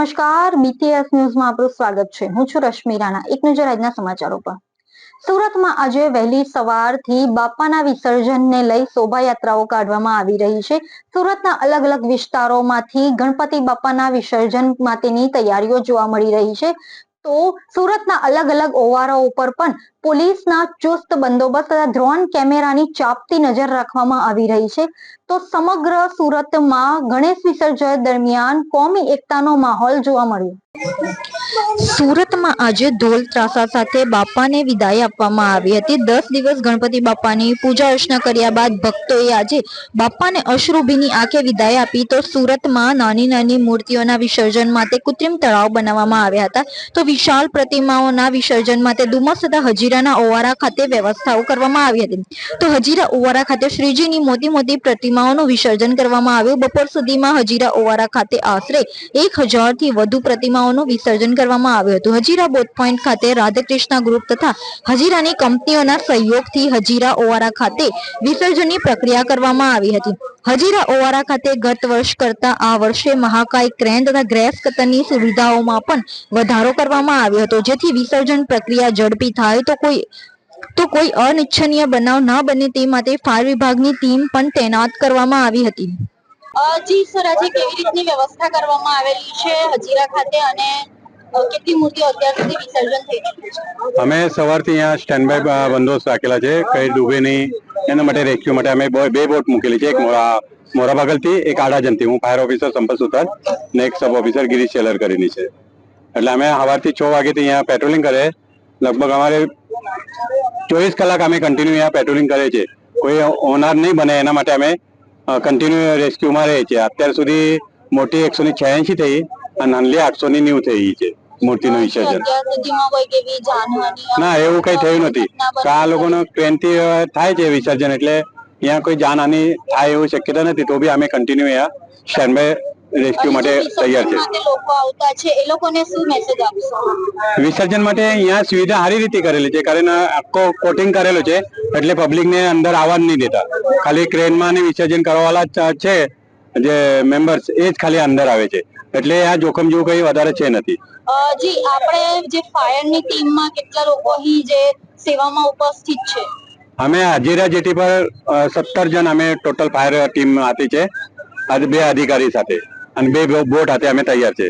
નમસ્કાર બીટીએસ ન્યૂઝમાં આપનું સ્વાગત છે. હું છું રશ્મિ રાણા. એક નજર આજના સમાચારો પર. સુરતમાં આજે વહેલી સવારથી બાપાના વિસર્જનને લઈ શોભાયાત્રાઓ કાઢવામાં આવી રહી છે. સુરતના અલગ અલગ વિસ્તારોમાંથી ગણપતિ બાપાના વિસર્જન માટેની તૈયારીઓ જોવા મળી રહી છે. તો સુરતના અલગ અલગ ઓવારો ઉપર પણ પોલીસના ચુસ્ત બંદોબસ્ત તથા ડ્રોન કેમેરાની ચાપતી નજર રાખવામાં આવી રહી છે. તો સમગ્ર સુરતમાં ગણેશ વિસર્જન દરમિયાન કોમી એકતાનો માહોલ જોવા મળ્યો. સુરતમાં આજે ઢોલ ત્રાસા સાથે બાપાને વિદાય આપવામાં આવી હતી. દસ દિવસ ગણપતિ બાપાની પૂજા અર્ચના કર્યા બાદ ભક્તોએ આજે બાપાને અશ્રુભીની આંખે વિદાય આપી. તો સુરતમાં નાની નાની મૂર્તિઓના વિસર્જન માટે કૃત્રિમ તળાવ બનાવવામાં આવ્યા હતા. તો વિશાળ પ્રતિમાઓના વિસર્જન માટે ડુમસ તથા હજીરાના ઓવારા ખાતે વ્યવસ્થાઓ કરવામાં આવી હતી. તો હજીરા ઓવારા ખાતે શ્રીજીની મોટી મોટી પ્રતિમાઓનું વિસર્જન કરવામાં આવ્યું. બપોર સુધીમાં હજીરા ઓવારા ખાતે આશરે એક હજારથી વધુ પ્રતિમાઓનું વિસર્જન કરવામાં આવ્યું હતું. હજીરા બોટ પોઈન્ટ ખાતે રાધાકૃષ્ણ ગ્રુપ તથા હજીરાની કંપનીઓના સહયોગથી હજીરા ઓવારા ખાતે વિસર્જનની પ્રક્રિયા કરવામાં આવી હતી. હજીરા ઓવારા ખાતે ગત વર્ષ કરતા આ વર્ષે મહાકાય ક્રેન તથા ગ્રેસ કતરની સુવિધાઓમાં પણ વધારો કરવામાં આવ્યો હતો. જેથી વિસર્જન પ્રક્રિયા ઝડપી થાય તો કોઈ તો કોઈ અનિચ્છનીય બનાવ ન બને તે માટે ફાયર વિભાગની ટીમ પણ તૈનાત કરવામાં આવી હતી. જી સર, આજે કેવી રીતની વ્યવસ્થા કરવામાં આવેલી છે હજીરા ખાતે અને કેટલી મૂર્તિઓ અત્યાર સુધી વિસર્જન થઈ ચૂકી છે? અમે સવારથી અહીંયા સ્ટેન્ડ બાય બંદોબસ્ત રાખેલા છે, કઈ ડૂબે નહીં. એના માટે રેસ્ક્યુ માટે અમે બે બોટ મૂકેલી છે, એક મોરા મોરા બાગલથી એક આડાજનથી. હું ફાયર ઓફિસર સંપત સુતાર ને એક સબ ઓફિસર ગિરીશ ચેલર કરીને છે. એટલે અમે સવારથી છ વાગેથી અહીંયા પેટ્રોલિંગ કરે. લગભગ અમારે ચોવીસ કલાક અમે કન્ટિન્યુ અહીંયા પેટ્રોલિંગ કરે છે. કોઈ ઓનાર નહીં બને એના માટે અમે કન્ટિન્યુ રેસ્ક્યુમાં રહે છે. અત્યાર સુધી મોટી એકસો ની છ્યાસી થઈ અને નાનલી આઠસો ની નેવું થઈ છે. મૂર્તિનું વિસર્જન ના એવું કઈ થયું નથી. આ લોકોનો ટ્રેનથી થાય છે વિસર્જન એટલે અહીંયા કોઈ જાનહાની થાય એવું શક્યતા નથી. તો બી અમે કન્ટિન્યુ અહીંયા સ્ટેન્ડ બાય રેસ્ક્યુ માટે તૈયાર છે. વિસર્જન માટે અહીંયા સુવિધા સારી રીતે કરેલી છે. કારણ આખો કોટિંગ કરેલું છે. એટલે પબ્લિક ને અંદર આવવા જ નહીં દેતા. ખાલી ક્રેનમાં વિસર્જન કરવાવાળા છે. જે મેમ્બર્સ એ જ ખાલી અંદર આવે છે. એટલે આ જોખમ જેવું કઈ વધારે છે નથી. જી આપણે જે ફાયરની ટીમમાં કેટલા લોકો અહીં જે સેવામાં ઉપસ્થિત છે? અમે હાજીરા જેટી પર સત્તર જણ અમે ટોટલ ફાયર ટીમ આપી છે. બે અધિકારી સાથે. અને બે બોટ સાથે અમે તૈયાર છે.